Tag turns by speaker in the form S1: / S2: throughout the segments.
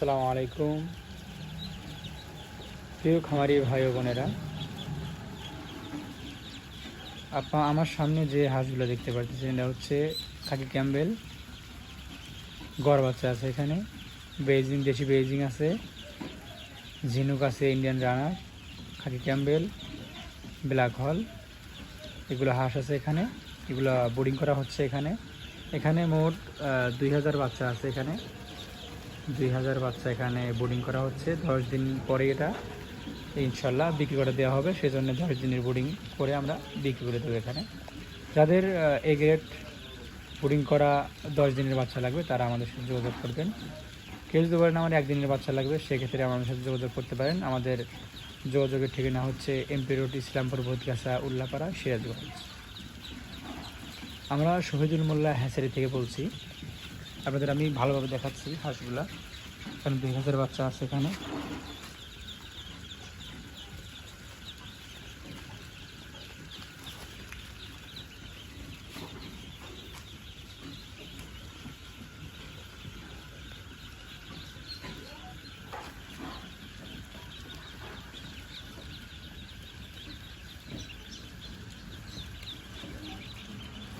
S1: আসসালামু আলাইকুম। প্রিয় খামারি ভাই বোনেরা, আপা, আমার সামনে যে হাঁসগুলো দেখতে পাচ্ছেন এটা হচ্ছে খাকি ক্যাম্বেল। গড় বাচ্চা আছে এখানে। বেজিং দেশি বেজিং আছে। ঝিনুক আছে, Indian runner, khaki Campbell, black হল। এগুলো হাঁস আছে এখানে। এগুলো বোর্ডিং করা হচ্ছে এখানে। এখানে মোট দুই হাজার বাচ্চা আছে এখানে। দুই হাজার বাচ্চা এখানে বোর্ডিং করা হচ্ছে। দশ দিন পরে এটা ইনশাল্লাহ বিক্রি করে দেওয়া হবে। সেজন্য দশ দিনের বোর্ডিং করে আমরা বিক্রি করে দেবো এখানে। যাদের এ গ্রেড বোর্ডিং করা দশ দিনের বাচ্চা লাগবে, তারা আমাদের সাথে যোগাযোগ করবেন। কেউ যদি বলেন আমার একদিনের বাচ্চা লাগবে, সেক্ষেত্রে আমাদের সাথে যোগাযোগ করতে পারেন। আমাদের যোগাযোগের ঠিকানা হচ্ছে এমপি রোড, ইসলামপুর ভৌতিকাশা উল্লাপাড়া, সিরাজগঞ্জ। আমরা শহীদুল মোল্লা হ্যাসারি থেকে বলছি। আপনাদের আমি ভালোভাবে দেখাচ্ছি হাঁসগুলা। এখানে দুই হাজার বাচ্চা আছে এখানে।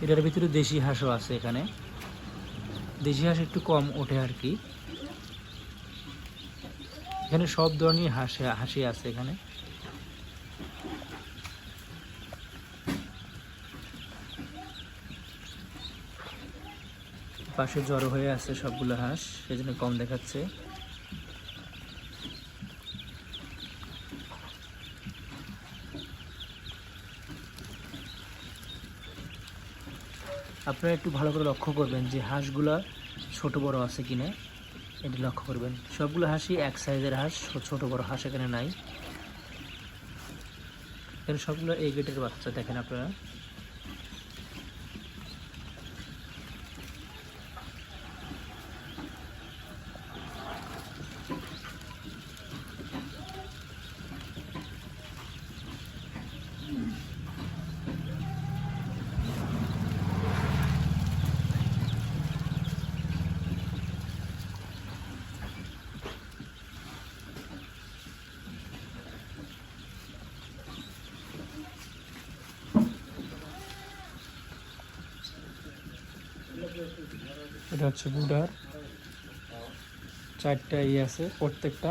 S1: এটার ভিতরে দেশি হাঁসও আছে এখানে। দেশি হাঁস একটু কম ওঠে আর কি। এখানে সব ধরনের হাঁসি হাসি আছে এখানে। পাশে জড়ো হয়ে আছে সবগুলো হাঁস, সেজন্য কম দেখাচ্ছে। আপনারা একটু ভালো করে লক্ষ্য করবেন যে হাঁসগুলো ছোট বড় আছে কি না এটি লক্ষ্য করবেন। সবগুলো হাঁসই এক সাইজের হাঁস ছোট বড় হাঁস এখানে নাই। এখানে সবগুলো এই গেটের বাচ্চা দেখেন আপনারা। এটা হচ্ছে বুডার চারটা ইয়ে আছে প্রত্যেকটা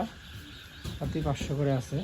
S1: হাতি পাঁচশো করে আছে।